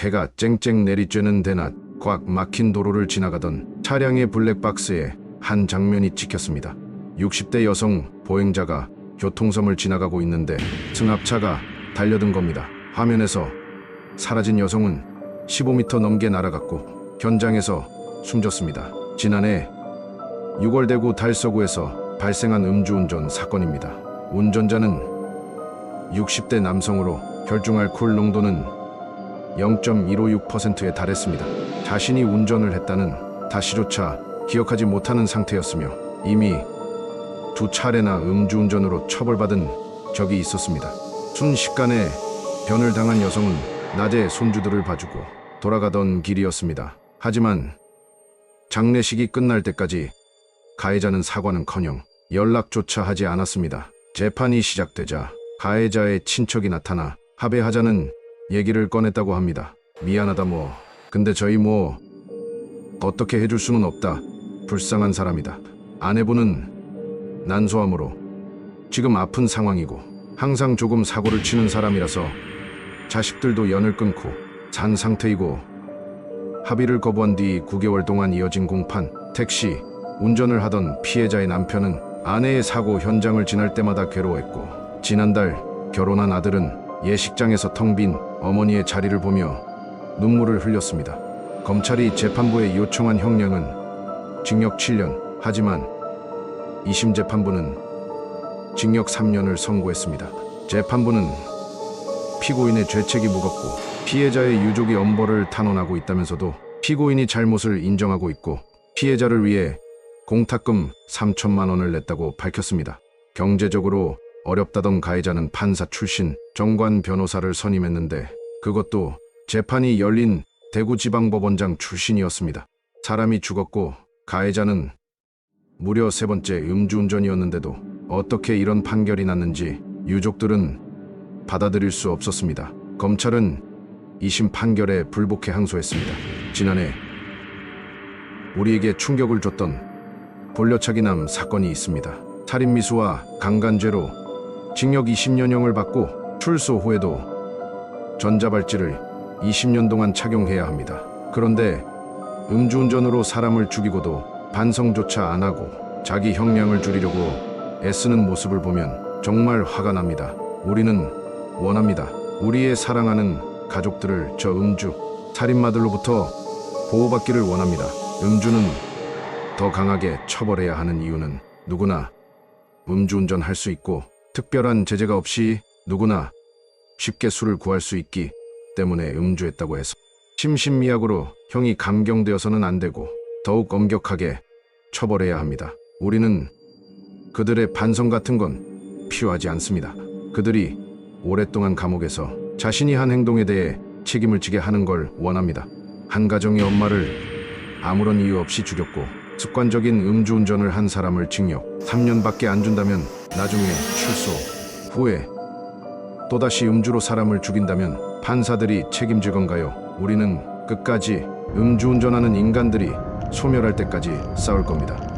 해가 쨍쨍 내리쬐는 대낮 꽉 막힌 도로를 지나가던 차량의 블랙박스에 한 장면이 찍혔습니다. 60대 여성 보행자가 교통섬을 지나가고 있는데 승합차가 달려든 겁니다. 화면에서 사라진 여성은 15m 넘게 날아갔고 현장에서 숨졌습니다. 지난해 6월 대구 달서구에서 발생한 음주운전 사건입니다. 운전자는 60대 남성으로 혈중 알코올 농도는 0.156%에 달했습니다. 자신이 운전을 했다는 다시조차 기억하지 못하는 상태였으며 이미 두 차례나 음주운전으로 처벌받은 적이 있었습니다. 순식간에 변을 당한 여성은 낮에 손주들을 봐주고 돌아가던 길이었습니다. 하지만 장례식이 끝날 때까지 가해자는 사과는커녕 연락조차 하지 않았습니다. 재판이 시작되자 가해자의 친척이 나타나 합의하자는 얘기를 꺼냈다고 합니다. 미안하다 뭐. 근데 저희 뭐 어떻게 해줄 수는 없다. 불쌍한 사람이다. 아내분은 난소암으로 지금 아픈 상황이고 항상 조금 사고를 치는 사람이라서 자식들도 연을 끊고 산 상태이고 합의를 거부한 뒤 9개월 동안 이어진 공판 택시 운전을 하던 피해자의 남편은 아내의 사고 현장을 지날 때마다 괴로워했고 지난달 결혼한 아들은 예식장에서 텅빈 어머니의 자리를 보며 눈물을 흘렸습니다. 검찰이 재판부에 요청한 형량은 징역 7년 하지만 2심 재판부는 징역 3년을 선고했습니다. 재판부는 피고인의 죄책이 무겁고 피해자의 유족이 엄벌을 탄원하고 있다면서도 피고인이 잘못을 인정하고 있고 피해자를 위해 공탁금 3천만 원을 냈다고 밝혔습니다. 경제적으로 어렵다던 가해자는 판사 출신 정관 변호사를 선임했는데 그것도 재판이 열린 대구지방법원장 출신이었습니다. 사람이 죽었고 가해자는 무려 세 번째 음주운전이었는데도 어떻게 이런 판결이 났는지 유족들은 받아들일 수 없었습니다. 검찰은 2심 판결에 불복해 항소했습니다. 지난해 우리에게 충격을 줬던 돌려차기남 사건이 있습니다. 살인미수와 강간죄로 징역 20년형을 받고 출소 후에도 전자발찌를 20년 동안 착용해야 합니다. 그런데 음주운전으로 사람을 죽이고도 반성조차 안 하고 자기 형량을 줄이려고 애쓰는 모습을 보면 정말 화가 납니다. 우리는 원합니다. 우리의 사랑하는 가족들을 저 음주, 살인마들로부터 보호받기를 원합니다. 음주는 더 강하게 처벌해야 하는 이유는 누구나 음주운전 할 수 있고 특별한 제재가 없이 누구나 쉽게 술을 구할 수 있기 때문에 음주했다고 해서 심신미약으로 형이 감경되어서는 안 되고 더욱 엄격하게 처벌해야 합니다. 우리는 그들의 반성 같은 건 필요하지 않습니다. 그들이 오랫동안 감옥에서 자신이 한 행동에 대해 책임을 지게 하는 걸 원합니다. 한 가정의 엄마를 아무런 이유 없이 죽였고 습관적인 음주운전을 한 사람을 징역 3년밖에 안 준다면 나중에 출소 후에 또다시 음주로 사람을 죽인다면 판사들이 책임질 건가요? 우리는 끝까지 음주운전하는 인간들이 소멸할 때까지 싸울 겁니다.